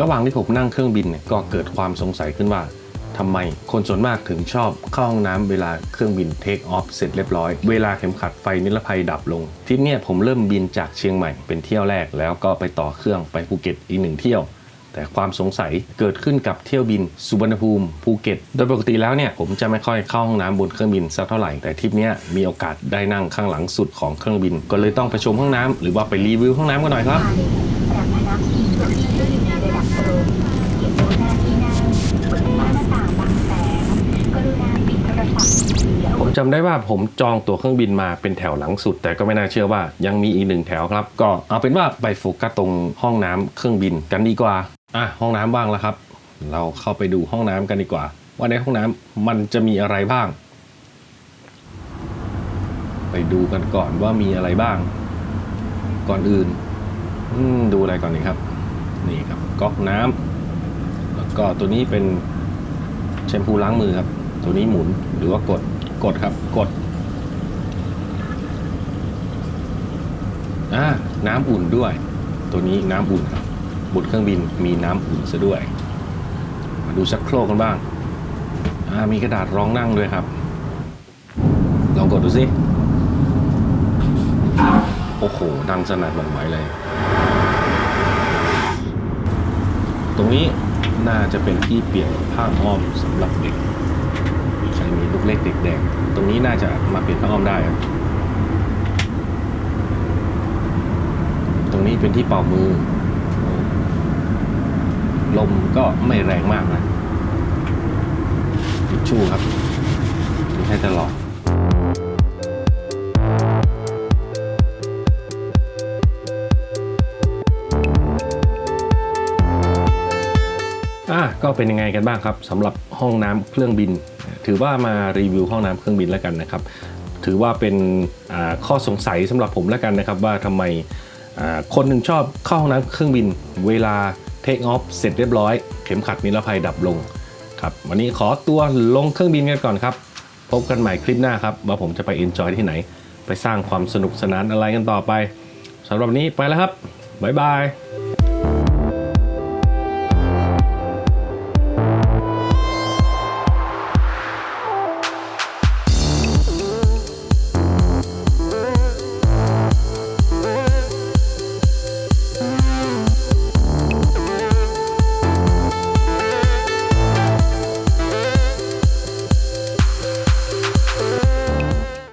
ระหว่างที่ผมนั่งเครื่องบินเนี่ยก็เกิดความสงสัยขึ้นว่าทำไมคนส่วนมากถึงชอบเข้าห้องน้ำเวลาเครื่องบินเทคออฟเสร็จเรียบร้อย เวลาเข็มขัดไฟนิรภัยดับลงทริปเนี่ยผมเริ่มบินจากเชียงใหม่เป็นเที่ยวแรกแล้วก็ไปต่อเครื่องไปภูเก็ตอีกหนึ่งเที่ยว แต่ความสงสัยเกิดขึ้นกับเที่ยวบินสุวรรณภูมิภูเก็ต โดยปกติแล้วเนี่ยผมจะไม่ค่อยเข้าห้องน้ำบนเครื่องบินสักเท่าไหร่แต่ทริปเนี้ยมีโอกาสได้นั่งข้างหลังสุดของเครื่องบิน ก็เลยต้องไปชมห้องน้ำหรือว่าไปรีวิวห้องน้ำกันหน่อยครับ จากพนักพิงเก้าอี้ที่อยู่ในระดับโปร่งเก็บโต๊ะหน้าที่นั่งเปิดม่านหน้าต่างบังแสง กรุณาปิดโทรศัพท์มือ ถือเอาผมจำได้ว่าผมจองตั๋วเครื่องบินมาเป็นแถวหลังสุด แต่ก็ไม่น่าเชื่อว่ายังมีอีกหนึ่งแถวครับ ก็เอาเป็นว่าไปโฟกัสตรงห้องน้ำเครื่องบินกันดีกว่าอะห้องน้ำว่างแล้วครับ เราเข้าไปดูห้องน้ำกันดีกว่า ว่าในห้องน้ำมันจะมีอะไรบ้าง ไปดูกันก่อนว่ามีอะไรบ้าง ก่อนอื่นดูอะไรก่อนดีครับ นี่ครับก๊อกน้ำแล้วก็ตัวนี้เป็นแชมพูล้างมือครับ ตัวนี้หมุนหรือว่ากด กดครับกดอ่าน้ำอุ่นด้วย ตัวนี้น้ำอุ่นครับบนเครื่องบินมีน้ำอุ่นซะด้วย มาดูชักโครกกันบ้างอ่ามีกระดาษรองนั่งด้วยครับ ลองกดดูสิโอ้โห ดังสนั่นหวั่นไหวเลย ตรงนี้น่าจะเป็นที่เปลี่ยนผ้าอ้อมสำหรับเด็ก มีลูกเล็กเด็กแดงตรงนี้น่าจะมาเปลี่ยนผ้าอ้อมได้ครับตรงนี้เป็นที่เป่ามือ ลมก็ไม่แรงมากนะทิชชู่ครับให้ตลอดอะก็เป็นยังไงกันบ้างครับสำหรับห้องน้ำเครื่องบิน ถือว่ามารีวิวห้องน้ำเครื่องบินแล้วกันนะครับ ถือว่าเป็นข้อสงสัยสำหรับผมแล้วกันนะครับว่าทำไมคนหนึ่งชอบเข้าห้องน้ำเครื่องบิน เวลาเทคออฟเสร็จเรียบร้อย เข็มขัดนิรภัยดับลงครับวันนี้ขอตัวลงเครื่องบินกันก่อนครับ พบกันใหม่คลิปหน้าครับ ว่าผมจะไปเอนจอยที่ไหน ไปสร้างความสนุกสนานอะไรกันต่อไปสำหรับนนี้ไปแล้วครับ บ๊ายบาย